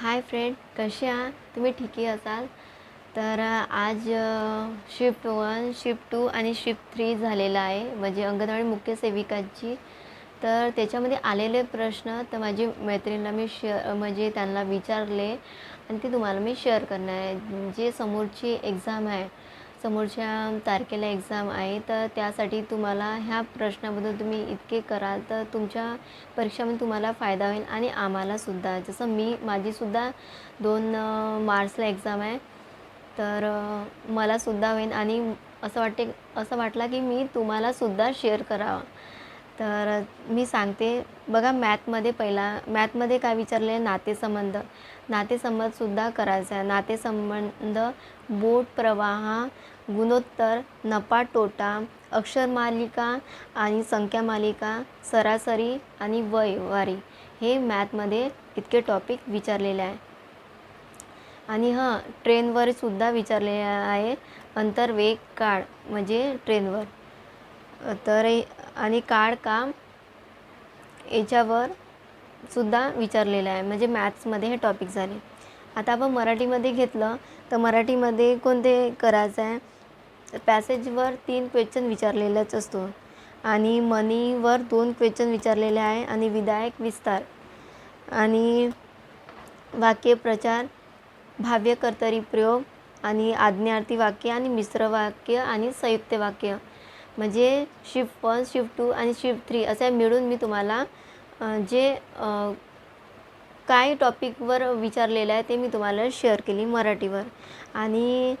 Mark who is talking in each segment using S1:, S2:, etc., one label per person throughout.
S1: Hi friend कसे आहात? तुम्ही ठीकही असाल? तर आज शिफ्ट वन शिफ्ट टू आणि शिफ्ट थ्री झालेला आहे. म्हणजे अंगणवाडी मुख्य सेविकाची. तर त्याच्यामध्ये आलेले प्रश्न तर माझी मैत्रिणीला मी शेअर म्हणजे त्यांना विचारले. आणि ते तुम्हाला मी शेअर करणार आहे. जे समोरची एक्झाम आहे समोरच्या तारखेला एक्झाम आहे तर त्यासाठी तुम्हाला ह्या प्रश्नाबद्दल तुम्ही इतके कराल तर तुमच्या परीक्षामध्ये तुम्हाला फायदा होईल आणि आम्हालासुद्धा जसं मी माझीसुद्धा दोन मार्चला एक्झाम आहे तर मलासुद्धा होईल आणि असं वाटते असं वाटलं की मी तुम्हालासुद्धा शेअर करावा. तर मी सांगते बघा मॅथमध्ये पहिला मॅथमध्ये काय विचारले आहे नातेसंबंध. नातेसंबंधसुद्धा करायचा आहे नातेसंबंध बोट प्रवाह गुणोत्तर नफा तोटा अक्षरमालिका आणि संख्यामालिका सरासरी आणि वयवारी. हे मॅथमध्ये इतके टॉपिक विचारलेले आहे. आणि हां ट्रेनवर सुद्धा विचारलेले आहे. अंतर्वेग काळ म्हणजे ट्रेनवर. तर आणि काळ काम याच्यावर सुद्धा विचारलेलं आहे. म्हणजे मॅथ्समध्ये हे टॉपिक झाले. आता आपण मराठीमध्ये घेतलं तर मराठीमध्ये कोणते करायचं आहे? पॅसेजवर तीन क्वेश्चन विचारलेलाच असतो. आणि मनीवर दोन क्वेश्चन विचारलेले आहे. आणि विधायक विस्तार. आणि वाक्यप्रचार भाव्य कर्तरी प्रयोग आणि आज्ञार्थी वाक्य आणि मिश्र वाक्य आणि संयुक्त वाक्य. म्हणजे शिफ्ट वन शिफ्ट टू आणि शिफ्ट थ्री असे मिळून मी तुम्हाला जे काय टॉपिकवर विचारलेलं आहे ते मी तुम्हाला शेअर केली मराठीवर. आणि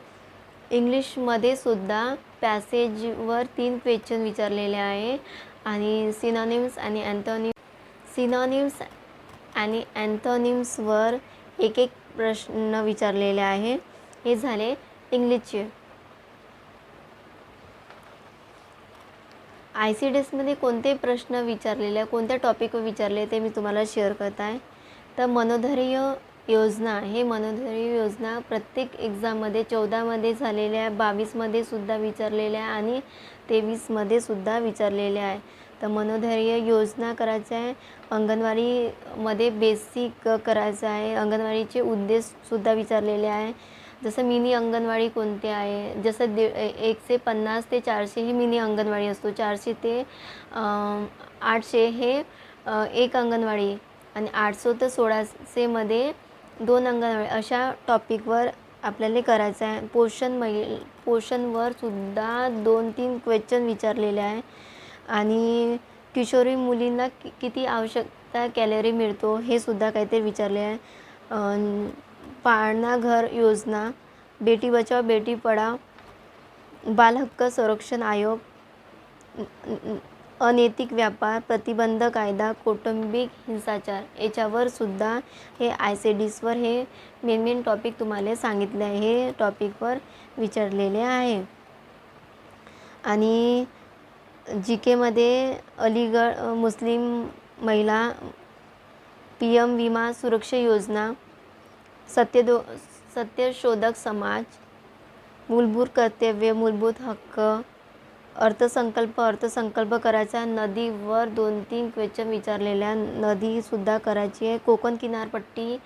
S1: इंग्लिशमध्ये सुद्धा पॅसेजवर तीन क्वेश्चन विचारलेले आहे. आणि सिनॉनिम्स आणि अँथोनिम सिनॉनिम्स आणि अँथॉनिम्सवर एक एक प्रश्न विचारलेले आहे. हे झाले इंग्लिशचे आय सी डी एसमध्ये कोणते प्रश्न विचारलेले आहे कोणत्या टॉपिकवर विचारले ते मी तुम्हाला शेअर करत आहे. तर मनोधैर्य योजना हे मनोधैर्य योजना प्रत्येक एक्झाममध्ये चौदामध्ये झालेल्या आहे बावीसमध्ये सुद्धा विचारलेल्या आहे आणि तेवीसमध्ये सुद्धा विचारलेले आहे. तर मनोधैर्य योजना करायचं आहे अंगणवाडीमध्ये बेसिक करायचं आहे अंगणवाडीचे उद्देशसुद्धा विचारलेले आहे. जसं मिनी अंगणवाडी कोणते आहे? जसं दे एकशे पन्नास ते चारशे हे मिनी अंगणवाडी असतो. चारशे ते आठशे हे एक अंगणवाडी आणि आठशे ते सोळाशेमध्ये दोन अंगणवाडी अशा टॉपिकवर आपल्याला करायचं आहे. पोषण मै पोषणवर सुद्धा दोन तीन क्वेश्चन विचारलेले आहे. आणि किशोरी मुलींना कि किती आवश्यकता कॅलरी मिळतो हे सुद्धा काहीतरी विचारले आहे. पाळणा घर योजना बेटी बचाव बेटी पढाव बालहक्क संरक्षण आयोग अनैतिक व्यापार प्रतिबंध कायदा कौटुंबिक हिंसाचार याच्यावर सुद्धा हे आय सी डीसवर हे मेन मेन टॉपिक तुम्हाला सांगितले आहे. हे टॉपिकवर विचारलेले आहे. आणि जी केमध्ये अलीगड मुस्लिम महिला पी एम विमा सुरक्षा योजना सत्यदो सत्यशोधक समाज मूलभूत कर्तव्य मूलभूत हक्क अर्थसंकल्प अर्थसंकल्प करायचा. नदीवर दोन तीन क्वेश्चन विचारलेल्या. नदीसुद्धा करायची आहे. कोकण किनारपट्टी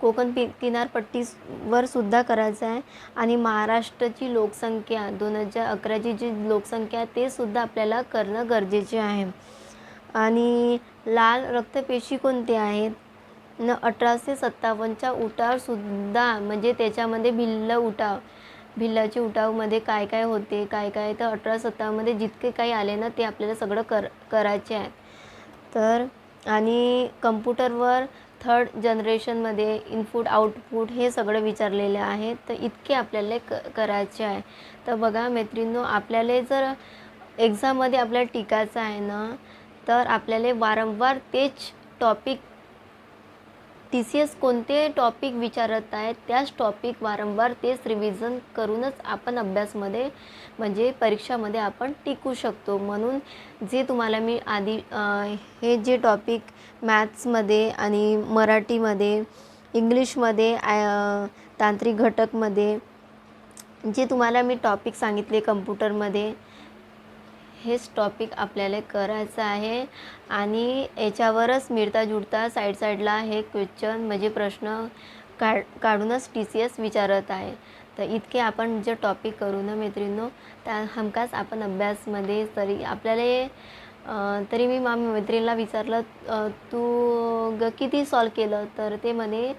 S1: कोकण पि किनारपट्टीवर सुद्धा करायचं आहे. आणि महाराष्ट्राची लोकसंख्या दोन हजार अकराची जी लोकसंख्या आहे ते सुद्धा आपल्याला करणं गरजेचे आहे. आणि लाल रक्तपेशी कोणते आहेत? न अठराशे सत्तावन्नच्या उठावसुद्धा म्हणजे त्याच्यामध्ये भिल्ल उठाव भिल्लाचे उठावमध्ये काय काय होते काय काय तर अठरा सत्तावन्नमध्ये जितके काही आले ना ते आपल्याला सगळं कर करायचे आहे तर आणि कम्प्युटरवर थर्ड जनरेशनमध्ये इनपुट आउटपुट हे सगळं विचारलेले आहे तर इतके आपल्याला क करायचे आहे. तर बघा मैत्रिणींनो आपल्याला जर एक्झाममध्ये आपल्याला टिकायचं आहे ना तर आपल्याला वारंवार तेच टॉपिक टी सी एस कोणते टॉपिक विचारत आहेत? त्याच टॉपिक वारंवार तेच रिव्हिजन करूनच आपण अभ्यासमध्ये म्हणजे परीक्षामध्ये आपण टिकू शकतो. म्हणून जे तुम्हाला मी आधी हे जे टॉपिक मॅथ्समध्ये आणि मराठीमध्ये इंग्लिशमध्ये तांत्रिक घटकमध्ये जे तुम्हाला मी टॉपिक सांगितले कम्प्युटरमध्ये हेच टॉपिक आपल्याला करायचं आहे. आणि याच्यावरच मिळता जुळता साईड साईडला हे क्वेश्चन म्हणजे प्रश्न काढ काढूनच टी सी एस विचारत आहे. तर इतके आपण जे टॉपिक करू ना मैत्रिणींनो त्या हमखास आपण अभ्यासमध्ये तरी आपल्याला तरी मी मा मैत्रिणीला विचारलं तू ग किती सॉल्व केलं? तर ते म्हणे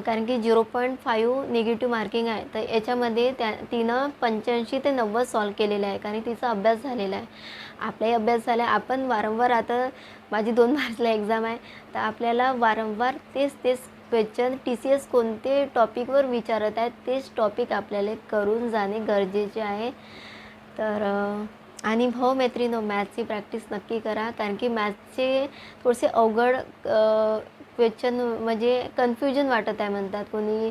S1: कारण की zero point five negative marking आहे तर याच्यामध्ये त्या तिनं पंच्याऐंशी ते नव्वद सॉल्व केलेलं आहे कारण तिचा अभ्यास झालेला आहे. आपलाही अभ्यास झाला आहे आपण वारंवार आता माझी दोन मार्चला एक्झाम आहे तर आपल्याला वारंवार तेच तेच क्वेश्चन टी सी एस कोणते टॉपिकवर विचारत आहेत तेच टॉपिक आपल्याला करून जाणे गरजेचे आहे. तर आणि हो मैत्रिणो मॅथ्सची प्रॅक्टिस नक्की करा कारण की मॅथ्सचे थोडेसे अवघड क्वेश्चन म्हणजे कन्फ्युजन वाटत आहे म्हणतात. कोणी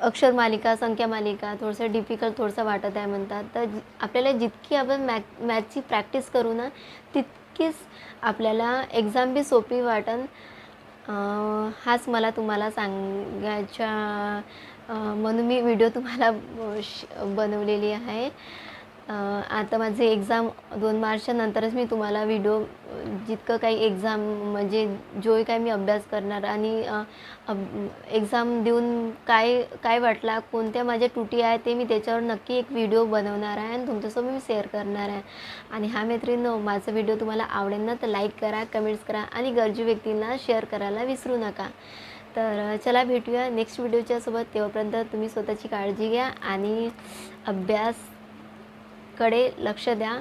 S1: अक्षर मालिका संख्या मालिका थोडंसं डिफिकल्ट थोडंसं वाटत आहे म्हणतात. तर आपल्याला जितकी आपण मॅथ मॅथची प्रॅक्टिस करू ना तितकीच आपल्याला एक्झाम बी सोपी वाटन. हाच मला तुम्हाला सांगायच्या म्हणून मी व्हिडिओ तुम्हाला श बनवलेली आहे. आता माझे एक्झाम दोन मार्चच्या नंतरच मी तुम्हाला व्हिडिओ जितकं काही एक्झाम म्हणजे जो काही मी अभ्यास करणार आणि एक्झाम देऊन काय काय वाटला कोणत्या माझ्या त्रुटी आहे ते मी त्याच्यावर नक्की एक व्हिडिओ बनवणार आहे आणि तुमच्यासोबत मी शेअर करणार आहे. आणि हा मैत्रिणींनो माझा व्हिडिओ तुम्हाला आवडेल ना तर लाईक करा कमेंट्स करा आणि गरजू व्यक्तींना शेअर करायला विसरू नका. तर चला भेटूया नेक्स्ट व्हिडिओच्यासोबत तेव्हापर्यंत तुम्ही स्वतःची काळजी घ्या आणि अभ्यास कडे लक्ष द्या.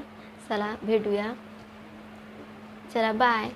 S1: चला भेटूया. चला बाय